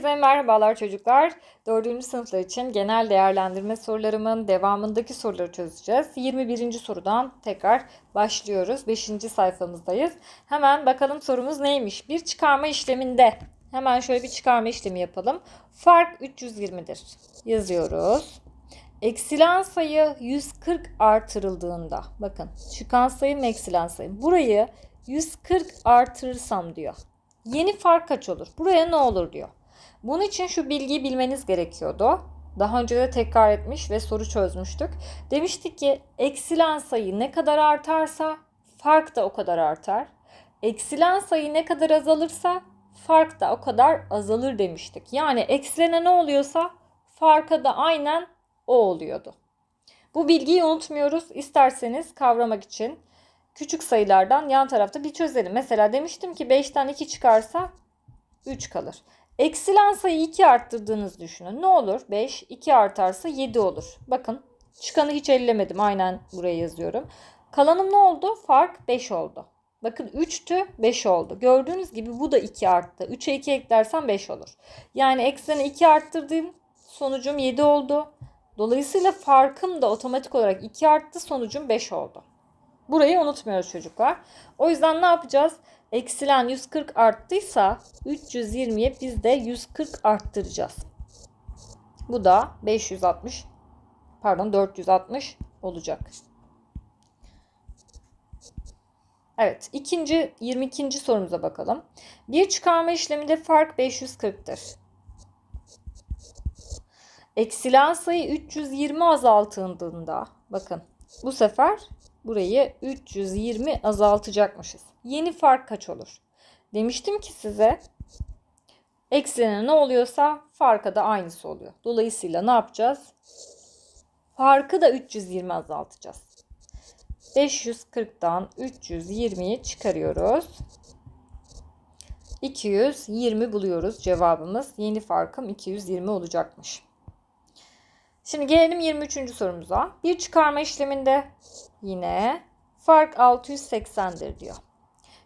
Herkese merhabalar çocuklar. 4. sınıflar için genel değerlendirme sorularımın devamındaki soruları çözeceğiz. 21. sorudan tekrar başlıyoruz. 5. sayfamızdayız. Hemen bakalım sorumuz neymiş? Bir çıkarma işleminde hemen şöyle bir çıkarma işlemi yapalım. Fark 320'dir. Yazıyoruz. Eksilen sayı 140 artırıldığında bakın çıkan sayım eksilen sayım. Burayı 140 artırırsam diyor. Yeni fark kaç olur? Buraya ne olur diyor. Bunun için şu bilgiyi bilmeniz gerekiyordu. Daha önce de tekrar etmiş ve soru çözmüştük. Demiştik ki eksilen sayı ne kadar artarsa fark da o kadar artar. Eksilen sayı ne kadar azalırsa fark da o kadar azalır demiştik. Yani eksilene ne oluyorsa farka da aynen o oluyordu. Bu bilgiyi unutmuyoruz. İsterseniz kavramak için küçük sayılardan yan tarafta bir çözelim. Mesela demiştim ki 5'ten 2 çıkarsa 3 kalır. Eksilen sayı 2 arttırdığınızı düşünün. Ne olur? 5, 2 artarsa 7 olur. Bakın çıkanı hiç ellemedim. Aynen buraya yazıyorum. Kalanım ne oldu? Fark 5 oldu. Bakın 3'tü 5 oldu. Gördüğünüz gibi bu da 2 arttı. 3'e 2 eklersem 5 olur. Yani eksileni 2 arttırdığım sonucum 7 oldu. Dolayısıyla farkım da otomatik olarak 2 arttı. Sonucum 5 oldu. Burayı unutmuyoruz çocuklar. O yüzden ne yapacağız? Eksilen 140 arttıysa 320'ye biz de 140 arttıracağız. Bu da 560 pardon 460 olacak. Evet ikinci 22. sorumuza bakalım. Bir çıkarma işleminde fark 540'tır. Eksilen sayı 320 azaltıldığında bakın bu sefer burayı 320 azaltacakmışız. Yeni fark kaç olur? Demiştim ki size eksilene ne oluyorsa farka da aynısı oluyor. Dolayısıyla ne yapacağız? Farkı da 320 azaltacağız. 540'dan 320'yi çıkarıyoruz. 220 buluyoruz cevabımız. Yeni farkım 220 olacakmış. Şimdi gelelim 23. sorumuza. Bir çıkarma işleminde yine fark 680'dir diyor.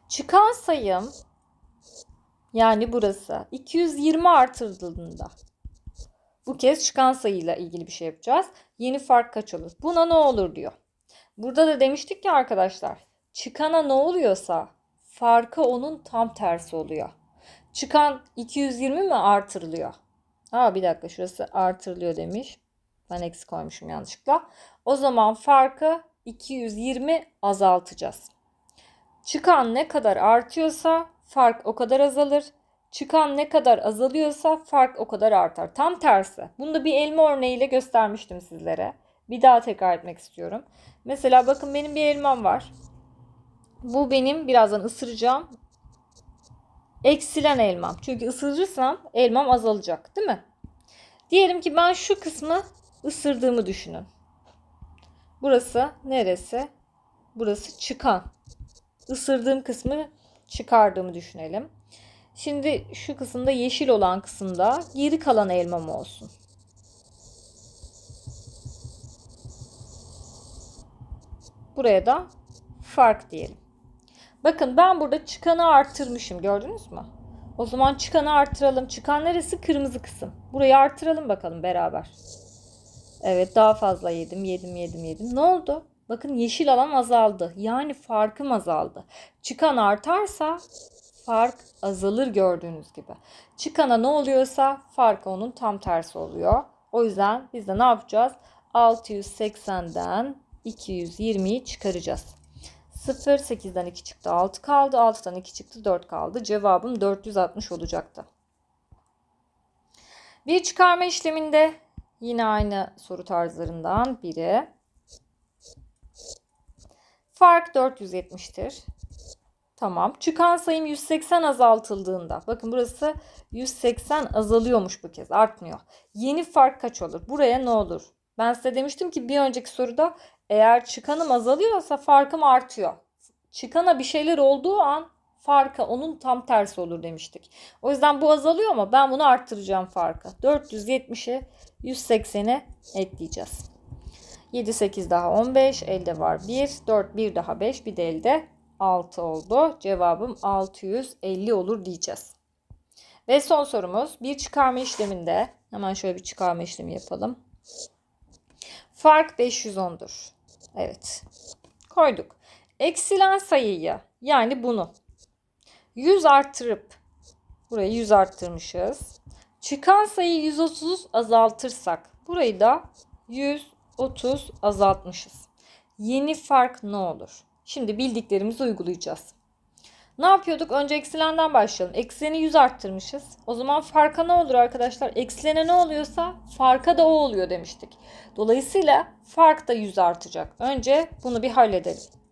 Çıkan sayım yani burası 220 artırıldığında bu kez çıkan sayıyla ilgili bir şey yapacağız. Yeni fark kaç olur? Buna ne olur diyor. Burada da demiştik ki arkadaşlar çıkana ne oluyorsa farkı onun tam tersi oluyor. Çıkan 220 mi artırılıyor? Ha bir dakika şurası artırılıyor demiş. Ben eksi koymuşum yanlışlıkla. O zaman farkı 220 azaltacağız. Çıkan ne kadar artıyorsa fark o kadar azalır. Çıkan ne kadar azalıyorsa fark o kadar artar. Tam tersi. Bunu da bir elma örneğiyle göstermiştim sizlere. Bir daha tekrar etmek istiyorum. Mesela bakın benim bir elmam var. Bu benim birazdan ısıracağım. Eksilen elmam. Çünkü ısırırsam elmam azalacak değil mi? Diyelim ki ben şu kısmı ısırdığımı düşünün. Burası neresi? Burası çıkan. Isırdığım kısmı çıkardığımı düşünelim. Şimdi şu kısımda yeşil olan kısımda geri kalan elmam olsun. Buraya da fark diyelim. Bakın ben burada çıkanı arttırmışım gördünüz mü? O zaman çıkanı artıralım. Çıkan neresi? Kırmızı kısım. Burayı artıralım bakalım beraber. Evet daha fazla yedim yedim yedim yedim. Ne oldu? Bakın yeşil alan azaldı. Yani farkım azaldı. Çıkan artarsa fark azalır gördüğünüz gibi. Çıkana ne oluyorsa fark onun tam tersi oluyor. O yüzden biz de ne yapacağız? 680'den 220'yi çıkaracağız. 0, 8'den 2 çıktı 6 kaldı. 6'dan 2 çıktı 4 kaldı. Cevabım 460 olacaktı. Bir çıkarma işleminde yine aynı soru tarzlarından biri. Fark 470'tir. Tamam. Çıkan sayım 180 azaltıldığında. Bakın burası 180 azalıyormuş bu kez. Artmıyor. Yeni fark kaç olur? Buraya ne olur? Ben size demiştim ki bir önceki soruda eğer çıkanım azalıyorsa farkım artıyor. Çıkana bir şeyler olduğu an farkı onun tam tersi olur demiştik. O yüzden bu azalıyor ama ben bunu arttıracağım farkı. 470'i 180'e ekleyeceğiz. 7, 8 daha 15. Elde var 1. 4, 1 daha 5. Bir de elde 6 oldu. Cevabım 650 olur diyeceğiz. Ve son sorumuz bir çıkarma işleminde hemen şöyle bir çıkarma işlemi yapalım. Fark 510'dur. Evet. Koyduk. Eksilen sayıyı yani bunu 100 arttırıp burayı 100 arttırmışız. Çıkan sayıyı 130 azaltırsak burayı da 130 azaltmışız. Yeni fark ne olur? Şimdi bildiklerimizi uygulayacağız. Ne yapıyorduk? Önce eksilenden başlayalım. Eksileni 100 arttırmışız. O zaman farka ne olur arkadaşlar? Eksilene ne oluyorsa farka da o oluyor demiştik. Dolayısıyla fark da 100 artacak. Önce bunu bir halledelim.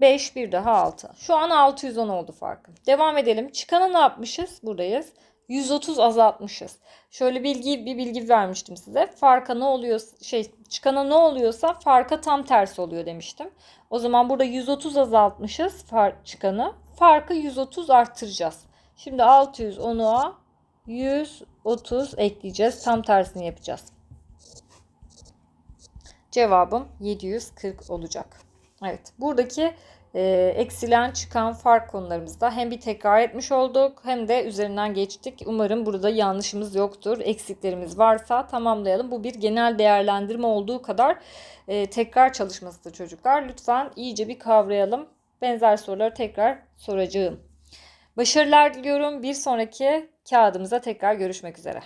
5 bir daha 6. Şu an 610 oldu farkım. Devam edelim. Çıkanı ne yapmışız? Buradayız. 130 azaltmışız. Şöyle bilgi bir bilgi vermiştim size. Farka ne oluyor şey çıkana ne oluyorsa farka tam tersi oluyor demiştim. O zaman burada 130 azaltmışız fark çıkanı. Farkı 130 arttıracağız. Şimdi 610'a 130 ekleyeceğiz. Tam tersini yapacağız. Cevabım 740 olacak. Evet buradaki e, eksilen çıkan fark konularımızda hem bir tekrar etmiş olduk hem de üzerinden geçtik. Umarım burada yanlışımız yoktur. Eksiklerimiz varsa tamamlayalım. Bu bir genel değerlendirme olduğu kadar e, tekrar çalışmasıdır çocuklar. Lütfen iyice bir kavrayalım. Benzer soruları tekrar soracağım. Başarılar diliyorum. Bir sonraki kağıdımıza tekrar görüşmek üzere.